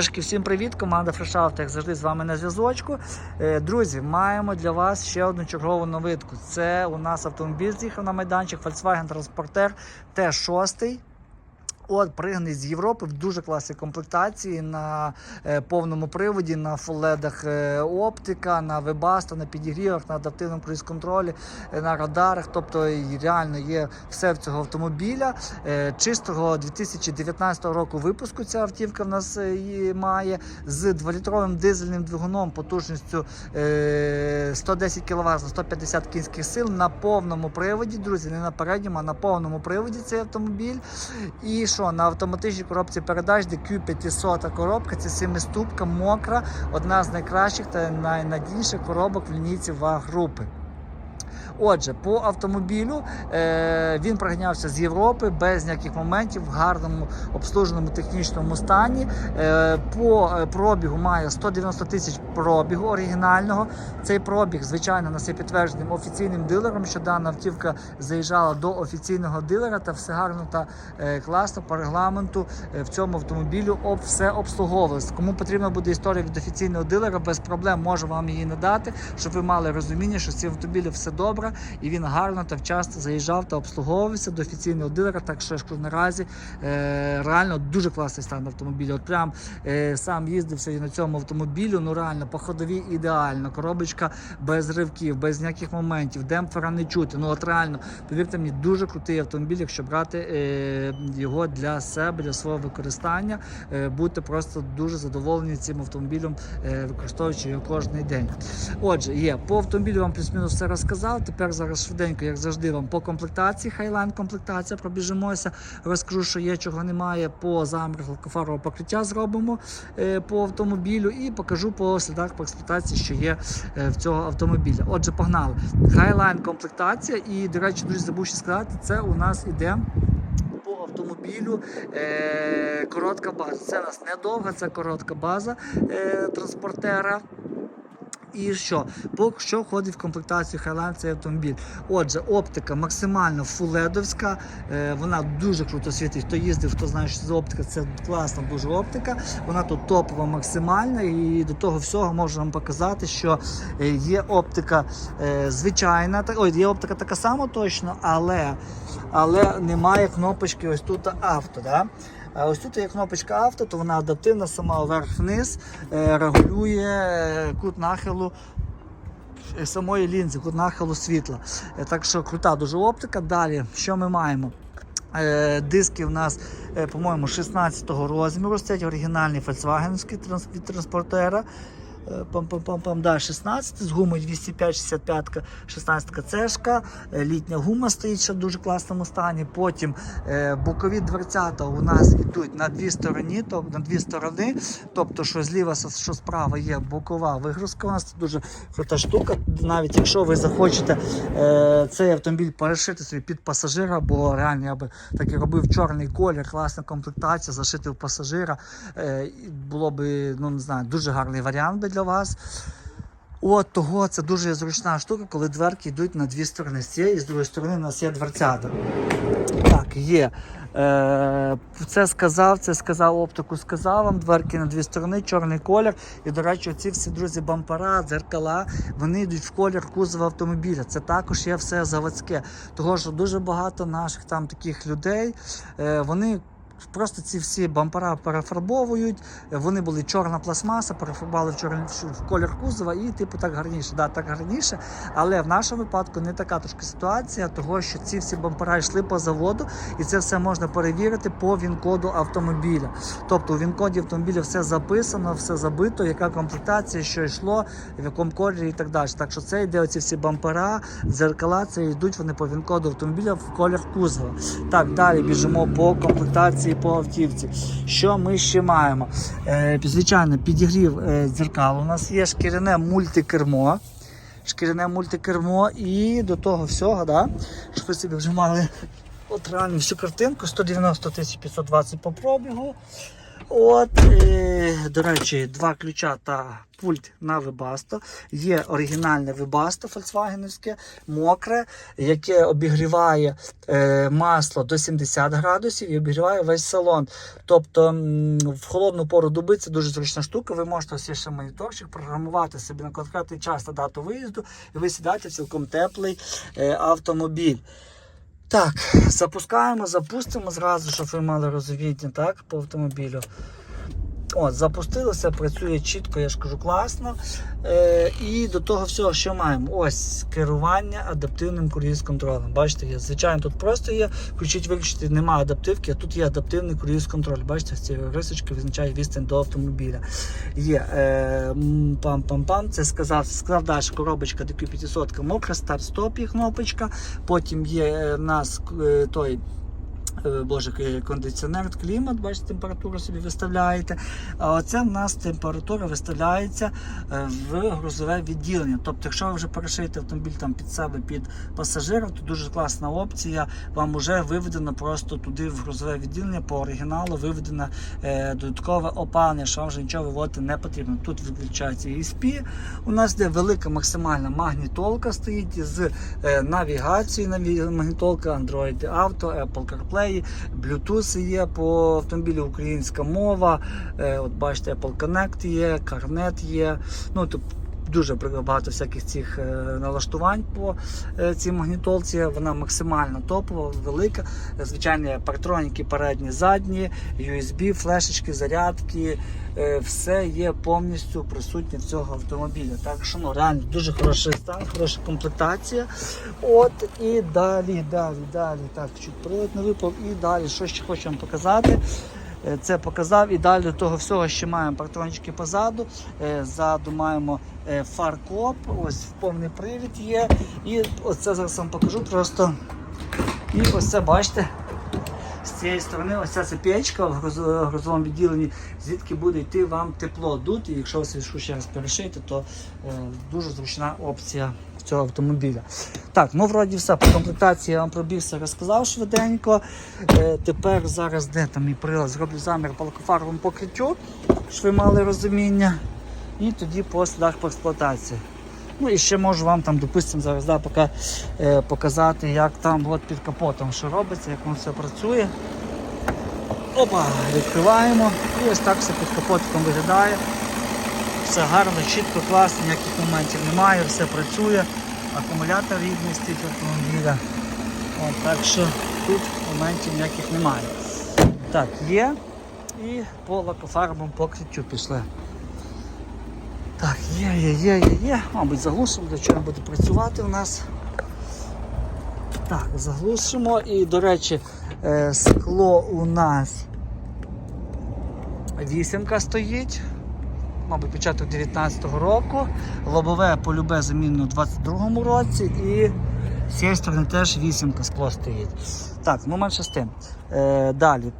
Всім привіт, команда Фрешаут, як завжди, з вами на зв'язочку. Е, Друзі, маємо для вас ще одну чергову новитку. Це у нас автомобіль з'їхав на майданчик Volkswagen Transporter T6. От, пригнаний з Європи в дуже класній комплектації на е, повному приводі, на фуледах е, оптика, на вебасто, на підігрівах, на адаптивному круїз-контролі, е, на радарах. Тобто реально є все в цього автомобіля. Чистого 2019 року випуску ця автівка в нас її має з 2-літровим дизельним двигуном потужністю е, 110 кВт на 150 кінських сил на повному приводі, друзі, не на передньому, а на повному приводі цей автомобіль. І що на автоматичній коробці передач DQ 500 коробка, це семиступка, мокра, одна з найкращих та найнадійніших коробок в лінійці ВАГ групи. Отже, по автомобілю е, він проганявся з Європи без ніяких моментів, в гарному обслуженому технічному стані. Е, по е, пробігу має 190 тисяч пробігу оригінального. Цей пробіг, звичайно, нас підтвердженим офіційним дилером, що дана автівка заїжджала до офіційного дилера та все гарно та е, класно по регламенту е, в цьому автомобілю об, все обслуговувалось. Кому потрібна буде історія від офіційного дилера, без проблем можу вам її надати, щоб ви мали розуміння, що з цим автомобілем все добре і він гарно та вчасно заїжджав та обслуговувався до офіційного дилера. Так що ж кажу, наразі е, реально дуже класний стан автомобіля. От прям е, сам їздився і на цьому автомобілю. Ну реально по ходовій ідеально. Коробочка без ривків, без ніяких моментів, демпфера не чути. Ну от реально, повірте мені, дуже крутий автомобіль, якщо брати е, його для себе, для свого використання. Е, будьте просто дуже задоволені цим автомобілем, е, використовуючи його кожен день. Отже, є по автомобілю вам плюс-мінус все розказав. Тепер зараз швиденько, як завжди, вам по комплектації. Highline комплектація пробіжимося. Розкажу, що є, чого немає. По замір лакофарового покриття зробимо е, по автомобілю і покажу по слідах по експлуатації, що є е, в цього автомобіля. Отже, погнали. Highline комплектація. І, до речі, друзі, забув ще сказати, це у нас іде. Автомобілю е, коротка база. Це у нас не довга, це коротка база е, транспортера. І що? По що входить в комплектацію Highline цей автомобіль? Отже, оптика максимально фуледовська, е, вона дуже круто світить. Хто їздив, хто знає, що це оптика, це класна дуже оптика. Вона тут топова максимальна. І до того всього можу вам показати, що е, є оптика е, звичайна, ой, є оптика така сама точно, але, але немає кнопочки ось тут авто. Да? А ось тут є кнопочка авто, то вона адаптивна, сама вверх-вниз, е, регулює е, кут нахилу е, самої лінзи, кут нахилу світла. Так що крута дуже оптика. Далі, що ми маємо? Диски в нас, по-моєму, 16-го розміру, стоять оригінальні фольксвагенські від транспортера. Е, Пам-пам-пам-пам, да, 16 з гумою 205-65, 16 цешка, е, літня гума стоїть ще в дуже класному стані. Потім е, бокові дверцята у нас йдуть на дві сторони, то, на дві сторони, тобто що зліва, що справа є бокова вигрузка. У нас це дуже крута штука. Навіть якщо ви захочете е, цей автомобіль перешити собі під пасажира, бо реально я би так і робив чорний колір, класна комплектація, зашити в пасажира. Е, було би, ну не знаю, дуже гарний варіант би для вас. От того це дуже зручна штука, коли дверки йдуть на дві сторони. З цієї і з другої сторони у нас є дверцята. Так, є. Е, це сказав, це сказав оптику, сказав вам. Дверки на дві сторони, чорний колір. І, до речі, ці всі друзі, бампера, дзеркала, вони йдуть в колір кузова автомобіля. Це також є все заводське. Того що дуже багато наших там таких людей, е, вони. Просто ці всі бампера перефарбовують, вони були чорна пластмаса, перефарбували в чорний в колір кузова і типу так гарніше. Да, так гарніше. Але в нашому випадку не така трошки ситуація, того що ці всі бампера йшли по заводу, і це все можна перевірити по він-коду автомобіля. Тобто у він-коді автомобіля все записано, все забито, яка комплектація, що йшло, в якому кольорі і так далі. Так що це йде оці всі бампера, дзеркала, це йдуть вони по він-коду автомобіля в колір кузова. Так, далі біжимо по комплектації по автівці. Що ми ще маємо? Е, звичайно, підігрів е, дзеркал. У нас є шкіряне мультикермо. Шкіряне мультикермо і до того всього, да, щоб ви собі вже мали от реально всю картинку, 190 520 по пробігу. От, е, до речі, два ключа та пульт на Webasto. Є оригінальне Webasto Volkswagenівське, мокре, яке обігріває е, масло до 70 градусів і обігріває весь салон. Тобто в холодну пору доби це дуже зручна штука. Ви можете ось ще моніторчик програмувати собі на конкретний час та дату виїзду, і ви сідаєте цілком теплий е, автомобіль. Так, запускаємо, запустимо зразу, щоб ви мали розуміння так, по автомобілю. От, запустилося, працює чітко, я ж кажу, класно. Е, і до того всього, що маємо? Ось керування адаптивним круїз контролем. Бачите, є, звичайно, тут просто є включити, виключити, немає адаптивки, а тут є адаптивний круїз контроль. Бачите, ці рисочки визначають відстань до автомобіля. Є е, пам-пам-пам, це сказав, далі коробочка DQ500, мокра, старт-стоп є кнопочка. Потім є е, нас е, той. Е, Боже, е, кондиціонер, клімат, бачите, температуру собі виставляєте. А оце в нас температура виставляється е, в грузове відділення. Тобто, якщо ви вже перешиєте автомобіль там під себе, під пасажира, то дуже класна опція. Вам вже виведено просто туди в грузове відділення по оригіналу виведено е, додаткове опалення, що вам вже нічого виводити не потрібно. Тут виключається ESP. У нас де велика максимальна магнітолка стоїть з е, навігацією, наві- магнітолка Android Auto, Apple CarPlay, Bluetooth є по автомобілю українська мова. Е, От бачите, Apple Connect є, CarNet є. Ну, тобто Дуже багато всяких цих е, налаштувань по е, цій магнітолці. Вона максимально топова, велика. Звичайні партроніки передні, задні, USB, флешечки, зарядки. е, Все є повністю присутнє в цього автомобіля. Так що ну, реально дуже хороший стан, хороша комплектація. От і далі, далі, далі. Так, чуть привод не випав. І далі, що ще хочу вам показати. Е, Це показав і далі до того всього ще маємо партрончики позаду. Е, Ззаду маємо е, фаркоп, ось повний привід є. І оце зараз вам покажу просто. І ось це бачите. З цієї сторони ось ця печка в груз- грузовому відділенні, звідки буде йти вам тепло дути. Якщо ви свічку ще раз перешиєте, то е, дуже зручна опція цього автомобіля. Так, ну вроді все. По комплектації я вам пробігся, розказав швиденько. Е, тепер зараз де там мій прилад, зроблю замір по покриттю, щоб ви мали розуміння. І тоді по слідах по експлуатації. Ну і ще можу вам там, допустимо, зараз да, поки, е, показати, як там от під капотом що робиться, як воно все працює. Опа, відкриваємо. І ось так все під капотиком виглядає. Все гарно, чітко, класно, ніяких моментів немає, все працює. Акумулятор рідний автомобіля. От, так що тут моментів ніяких немає. Так, є. І по лакофарбовому покриттю пішли. Так, є, є, є, є, є. Мабуть, заглушимо, для чого буде працювати у нас. Так, заглушимо. І, до речі, е, скло у нас вісімка стоїть. Мабуть, початок 19-го року. Лобове полюбе замінено у 22-му році і з сторони теж вісімка скло стоїть. Так, ну менше з тим. Е, далі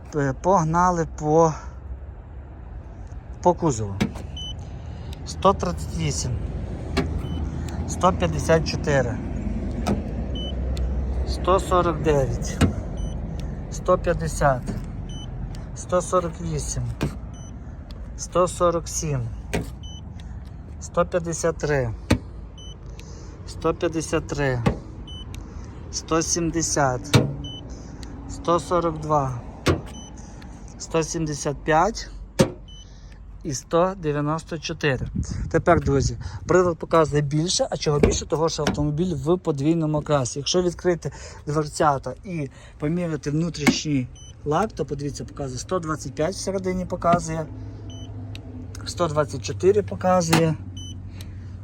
погнали по, по кузову. 138, 154, 149, 150, 148, 147, 153, 153, 170, 142, 175 і 194. Тепер, друзі, прилад показує більше, а чого більше, того що автомобіль в подвійному окрасі. Якщо відкрити дверцята і поміряти внутрішній лак, то подивіться, показує 125 всередині показує, 124 показує.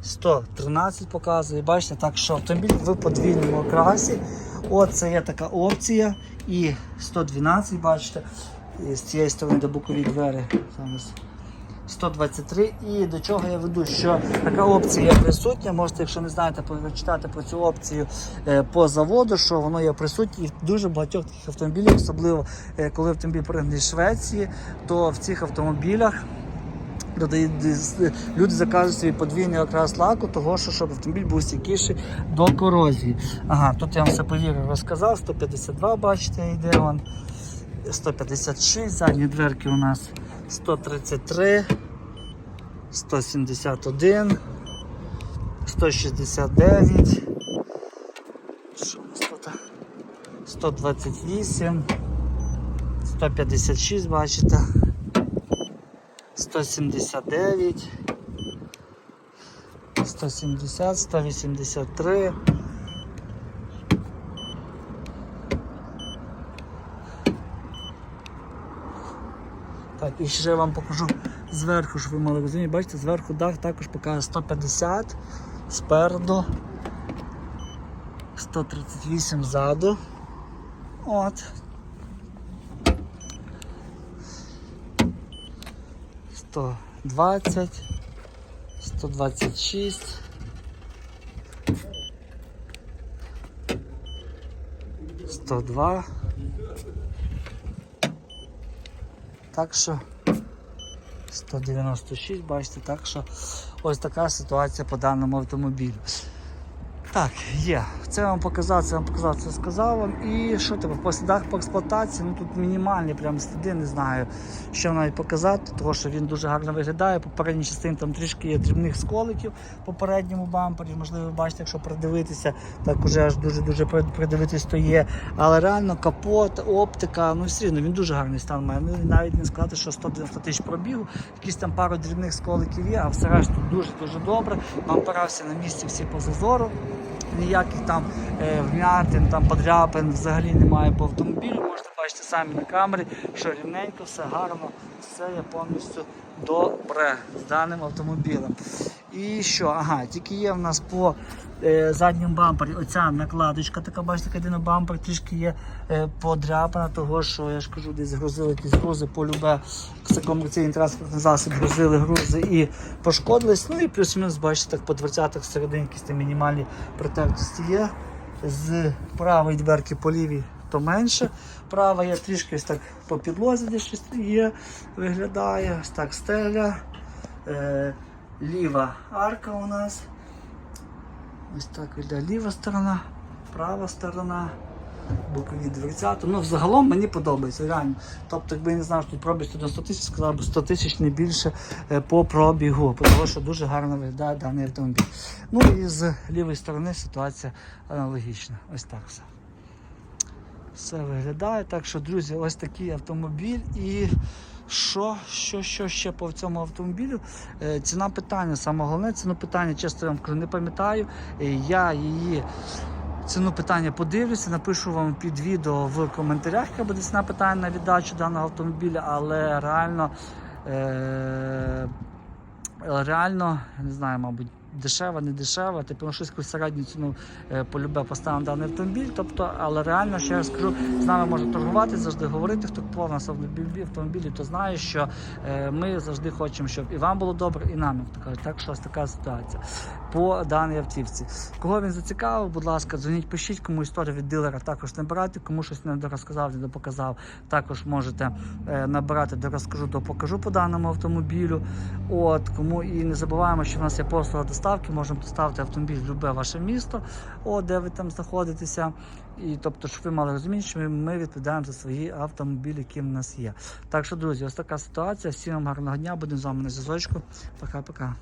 113 показує, бачите, так що автомобіль в подвійному окрасі. Оце є така опція. І 112, бачите, з цієї сторони до бокові двері. 123. І до чого я веду, що така опція є присутня. Можете, якщо не знаєте, прочитати про цю опцію е, по заводу, що воно є присутнє і в дуже багатьох таких автомобілів, особливо е, коли автомобіль пригнаний з Швеції, то в цих автомобілях люди заказують собі подвійний окрас лаку, того що щоб автомобіль був стійкіший до корозії. Ага, тут я вам все повірив, розказав. 152, бачите, йде он. 156, задні дверки у нас 133, 171, 169, що у нас тут? 128, 156, бачите, 179, 170, 183. Так, і ще я вам покажу зверху, щоб ви мали розуміти. Бачите, зверху дах також показує 150 спереду, 138 ззаду. От. Сто двадцять, сто двадцять шість. Сто два. Так що 196, бачите, так що ось така ситуація по даному автомобілю. Так, є. Це вам показав, це вам показав, це сказав вам. І що тебе по слідах по експлуатації, ну тут мінімальні прям сліди, не знаю, що навіть показати, тому що він дуже гарно виглядає. Попередній частині там трішки є дрібних сколиків попередньому бампері. Можливо, ви бачите, якщо придивитися, так уже аж дуже-дуже придивитись то є. Але реально капот, оптика, ну все рівно він дуже гарний стан має. Ну, навіть не сказати, що 190 тисяч пробігу, якісь там пару дрібних сколиків є, а все решту дуже-дуже добре. Бампера всі на місці, всі по зазору. Ніяких там е, вмятин, там подряпин взагалі немає по автомобілю. Можете бачити самі на камері, що рівненько, все гарно, все є повністю добре з даним автомобілем. І що? Ага, тільки є в нас по задньому бампері оця накладочка, така бачите, така на бампер трішки є е, подряпана, того що я ж кажу, десь грузили якісь грузи по любе це комерційний транспортний засіб, грузили грузи і пошкодились. Ну і плюс-мінус, бачите, так по дверцятах всередині якісь там мінімальні протертості є. З правої дверки по лівій то менше. Права є трішки ось так по підлозі, де щось є, виглядає, ось так стеля. Е, ліва арка у нас. Ось так виглядає ліва сторона, права сторона, бокові дверцята. Ну, взагалом мені подобається, реально. Тобто, якби я не знав, що тут пробіг 100 тисяч, сказав би 100 тисяч не більше е, по пробігу, тому що дуже гарно виглядає даний автомобіль. Ну і з лівої сторони ситуація аналогічна. Ось так все. Все виглядає. Так що, друзі, ось такий автомобіль. І що, що, що ще по цьому автомобілю? Е, ціна питання, саме головне ціну питання, чесно я вам кажу, не пам'ятаю. Е, я її. Ціну питання подивлюся, напишу вам під відео в коментарях, яка буде ціна питання на віддачу даного автомобіля, але реально, е- реально, не знаю, мабуть, дешева, не дешева, типу ну, щось якусь середню ціну е, полюбе поставив даний автомобіль. Тобто, але реально, ще раз скажу, з нами можна торгувати, завжди говорити. Хто купував нас автомобілі, автомобілі, то знає, що е, ми завжди хочемо, щоб і вам було добре, і нам, як то кажуть. Так що ось така ситуація по даній автівці. Кого він зацікавив, будь ласка, дзвоніть, пишіть, кому історію від дилера також набирати, кому щось не дорозказав, не допоказав, також можете е, набирати, дорозкажу, допокажу по даному автомобілю. От, кому і не забуваємо, що в нас є послуга доставки, можемо доставити автомобіль в любе ваше місто, о, де ви там знаходитеся. І тобто, щоб ви мали розуміти, що ми відповідаємо за свої автомобілі, які в нас є. Так що, друзі, ось така ситуація. Всім вам гарного дня, будемо з вами на зв'язочку. Пока-пока.